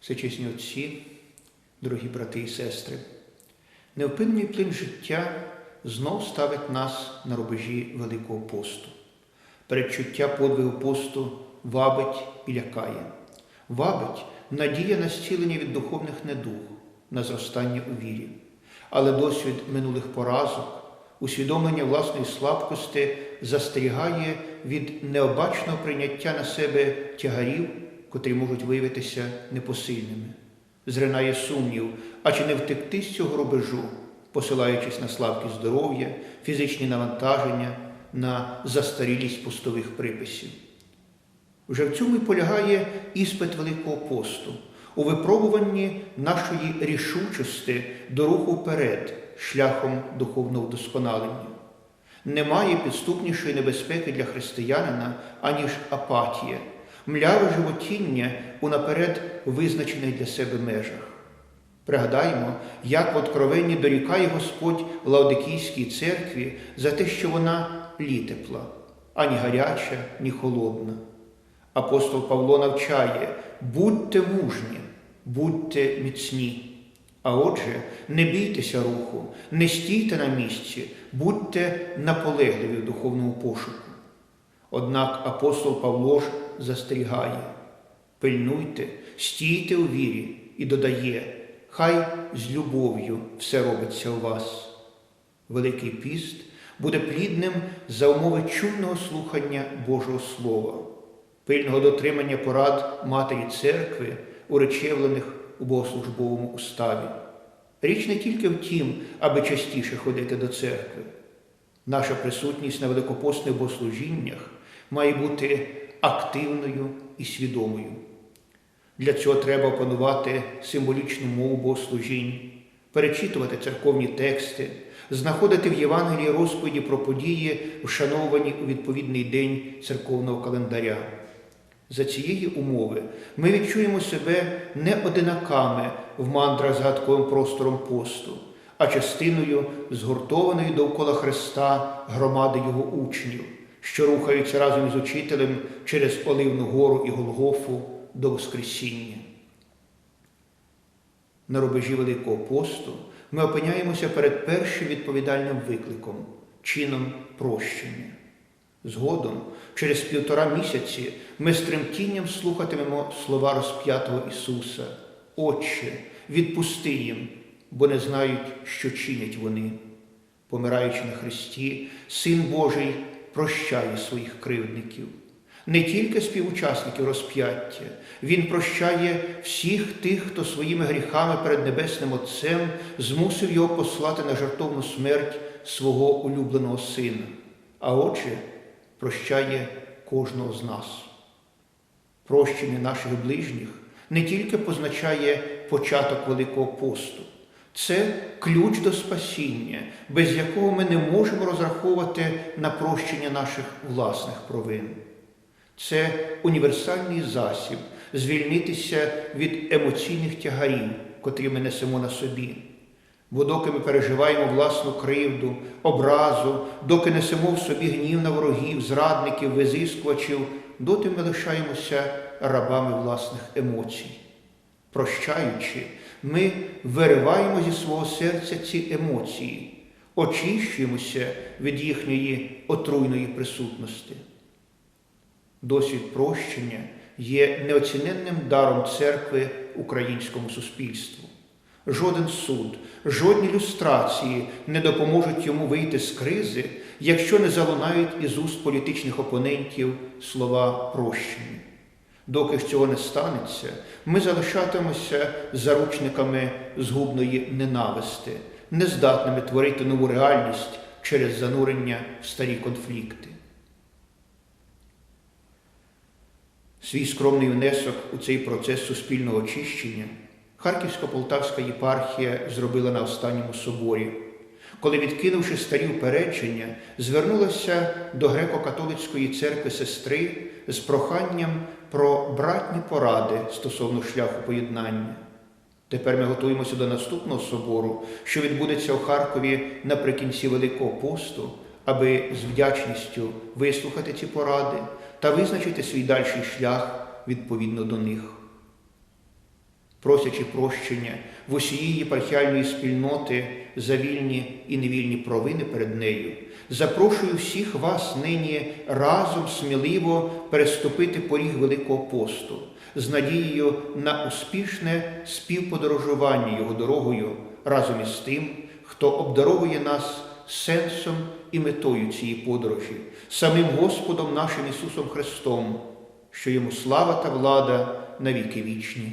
Всечесні отці, дорогі брати і сестри, невпинний плин життя знов ставить нас на рубежі Великого посту. Передчуття подвигу посту вабить і лякає, вабить надія на зцілення від духовних недуг, на зростання у вірі, але досвід минулих поразок, усвідомлення власної слабкості застерігає від необачного прийняття на себе тягарів, котрі можуть виявитися непосильними. Зринає сумнів, а чи не втекти з цього рубежу, посилаючись на слабкість здоров'я, фізичні навантаження, на застарілість постових приписів. Вже в цьому і полягає іспит Великого посту, у випробуванні нашої рішучості до руху вперед, шляхом духовного вдосконалення. Немає підступнішої небезпеки для християнина, аніж апатія, мляве животіння у наперед визначених для себе межах. Пригадаємо, як в откровенні дорікає Господь Лаодикійській церкві за те, що вона літепла, ані гаряча, ні холодна. Апостол Павло навчає, будьте мужні, будьте міцні. А отже, не бійтеся руху, не стійте на місці, будьте наполегливі в духовному пошуку. Однак апостол Павло ж застерігає, пильнуйте, стійте у вірі і додає, хай з любов'ю все робиться у вас. Великий піст буде плідним за умови чуйного слухання Божого Слова, пильного дотримання порад Матері Церкви, уречевлених у богослужбовому уставі. Річ не тільки в тім, аби частіше ходити до церкви. Наша присутність на великопостних богослужіннях має бути активною і свідомою. Для цього треба опанувати символічну мову богослужінь, перечитувати церковні тексти, знаходити в Євангелії розповіді про події, вшановані у відповідний день церковного календаря. За цієї умови ми відчуємо себе не одинаками в мандрах згадковим простором посту, а частиною згуртованої довкола Христа громади Його учнів, що рухаються разом із учителем через Оливну гору і Голгофу до Воскресіння. На рубежі Великого посту ми опиняємося перед першим відповідальним викликом чином прощення. Згодом, через півтора місяці, ми з тремтінням слухатимемо слова розп'ятого Ісуса, Отче, відпусти їм, бо не знають, що чинять вони. Помираючи на Христі, Син Божий прощає своїх кривдників. Не тільки співучасників розп'яття, Він прощає всіх тих, хто своїми гріхами перед Небесним Отцем змусив його послати на жертовну смерть свого улюбленого Сина. А отже, прощає кожного з нас. Прощення наших ближніх не тільки позначає початок Великого посту, це ключ до спасіння, без якого ми не можемо розраховувати на прощення наших власних провин. Це універсальний засіб звільнитися від емоційних тягарів, котрі ми несемо на собі. Бо доки ми переживаємо власну кривду, образу, доки несемо в собі гнів на ворогів, зрадників, визискувачів, доти ми лишаємося рабами власних емоцій. Прощаючи, ми вириваємо зі свого серця ці емоції, очищуємося від їхньої отруйної присутності. Досвід прощення є неоціненним даром церкви українському суспільству. Жоден суд, жодні люстрації не допоможуть йому вийти з кризи, якщо не залунають із уст політичних опонентів слова прощення. Доки цього не станеться, ми залишатимемося заручниками згубної ненависти, нездатними творити нову реальність через занурення в старі конфлікти. Свій скромний внесок у цей процес суспільного очищення Харківсько-Полтавська єпархія зробила на останньому соборі, коли, відкинувши старі упередження, звернулася до греко-католицької церкви сестри з проханням про братні поради стосовно шляху поєднання. Тепер ми готуємося до наступного собору, що відбудеться у Харкові наприкінці Великого посту, аби з вдячністю вислухати ці поради та визначити свій дальший шлях відповідно до них. Просячи прощення в усієї єпархіальної спільноти за вільні і невільні провини перед нею, запрошую всіх вас нині разом сміливо переступити поріг Великого посту з надією на успішне співподорожування його дорогою разом із тим, хто обдаровує нас сенсом і метою цієї подорожі, самим Господом нашим Ісусом Христом, що йому слава та влада на віки вічні.